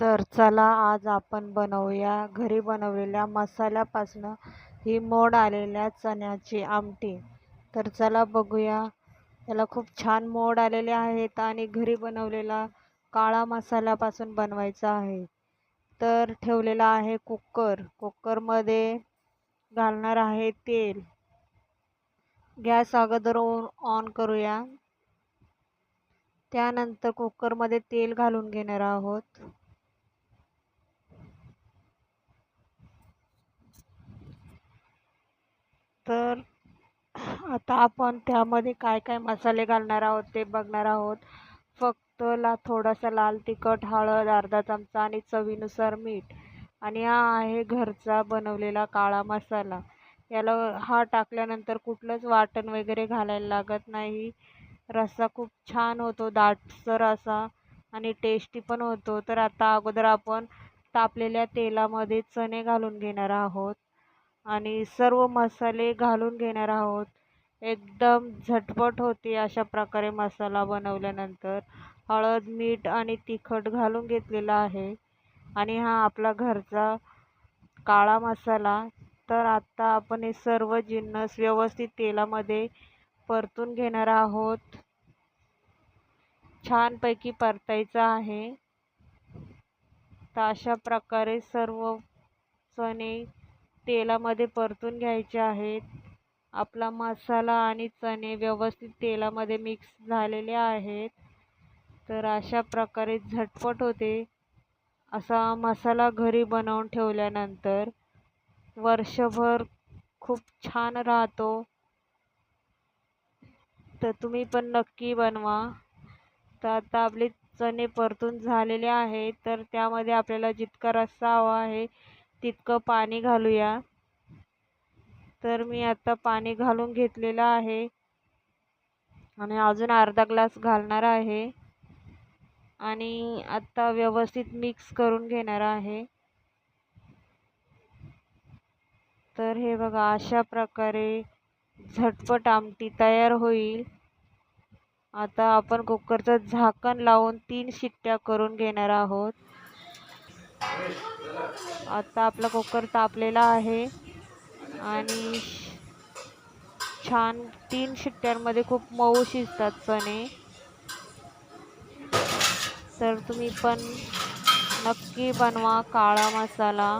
तर चला आज आपण बनवूया घरी बनवलेल्या मसाल्यापासून ही मोड आलेल्या चण्याची आमटी. तर चला बघूया. याला खूप छान मोड आलेले आहेत आणि घरी बनवलेला काळा मसाल्यापासून बनवायचा आहे. तर ठेवलेला आहे कुकर. कुकरमध्ये घालणार आहे तेल. गॅस अगोदर ऑन करूया. त्यानंतर कुकरमध्ये तेल घालून घेणार आहोत. तर आता आपण त्यामध्ये काय काय मसाले घालणार आहोत ते बघणार आहोत. फक्त ला थोडासा लाल तिखट हळद अर्धा चमचा आणि चवीनुसार मीठ. आणि हा आहे घरचा बनवलेला काळा मसाला. याला हा टाकल्यानंतर कुठलंच वाटण वगैरे घालायला लागत नाही. रस्सा खूप छान होतो दाटसर असा आणि टेस्टी पण होतो. तर आता अगोदर आपण तापलेल्या तेलामध्ये चणे घालून घेणार आहोत. आणि सर्व मसाले घालून घेणार आहोत. एकदम झटपट होते अशा प्रकारे मसाला बनवल्यानंतर. हळद मीठ आणि तिखट घालून घेतलेला आहे. आणि हा आपला घरचा काळा मसाला. तर आत्ता आपण हे सर्व जिन्नस व्यवस्थित तेलामध्ये परतून घेणार आहोत. छानपैकी परतायचं आहे. तर अशा प्रकारे सर्व चणे तेलामध्ये परतून घ्यायचे आहेत. आपला मसाला आणि चणे व्यवस्थित तेलामध्ये मिक्स झालेले आहेत. तर अशा प्रकारे झटपट होते. असा मसाला घरी बनवून ठेवल्यानंतर वर्षभर खूप छान राहतो. तर तुम्ही पण नक्की बनवा. तर आता आपले चणे परतून झालेले आहेत. तर त्यामध्ये आपल्याला जितका रस्सा हवा आहे तितकं पाणी घालूया. तर मी आता पाणी घालून घेतलेलं आहे. आणि अजून अर्धा ग्लास घालणार आहे. आणि आता व्यवस्थित मिक्स करून घेणार आहे. तर हे बघा अशा प्रकारे झटपट आमटी तयार होईल. आता आपण कुकरचं झाकण लावून तीन शिट्ट्या करून घेणार आहोत. आता आपला कुकर तापलेला आहे. आणि छान तीन शिट्ट्यांमध्ये खूप मऊ शिजतात चणे. तर तुम्ही पण नक्की बनवा काळा मसाला.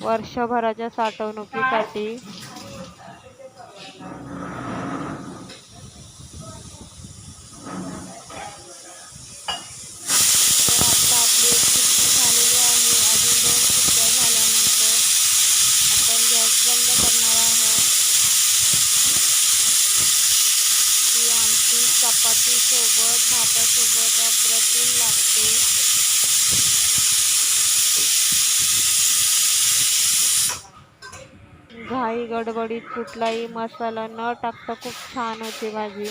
वर्षभराच्या साठवणुकीसाठी. सोबत भातासोबत अप्रतिम लागते. घाई गडबडीत कुठलाही मसाला न टाकता खूप छान होते भाजी.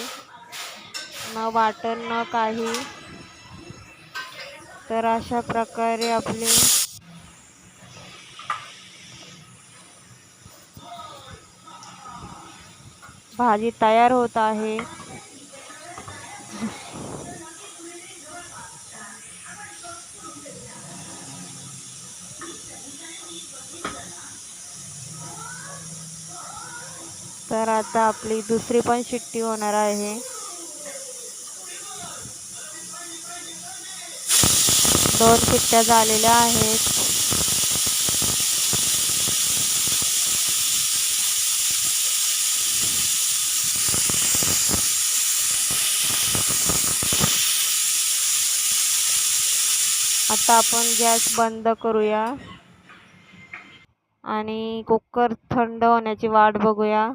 न वाटण न काही. तर अशा प्रकारे आपली भाजी तयार होत आहे. आता आपली दुसरी पण शिट्टी होणार आहे. दोन शिट्ट्या झालेल्या आहेत. आता आपण गॅस बंद करूया. आणि कुकर थंड होण्याची वाट बघूया.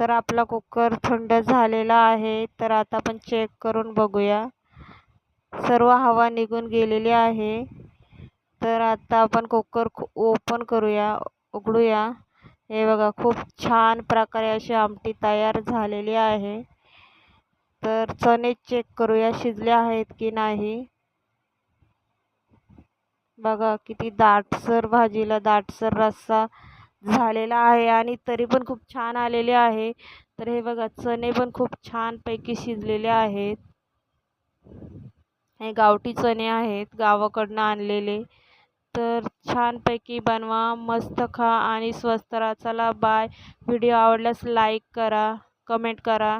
तर आपला कुकर थंड झालेला आहे. तर आता आपण चेक करून बघूया. सर्व हवा निघून गेलेली आहे. तर आता आपण कुकर ओपन करूया उघडूया. हे बघा खूप छान प्रकारे अशी आमटी तयार झालेली आहे. तर चणे चेक करूया शिजले आहेत की नाही. बघा किती दाटसर भाजीला दाटसर रस्सा झालेला आहे आणि तरी पण खूप छान आलेले आहे. तर हे बघा चणे पण खूप छानपैकी शिजलेले आहेत. हे गावठी चणे आहेत गावाकडनं आणलेले. तर छानपैकी बनवा मस्त खा आणि स्वस्त राहा चला बाय व्हिडिओ आवडल्यास लाईक करा कमेंट करा.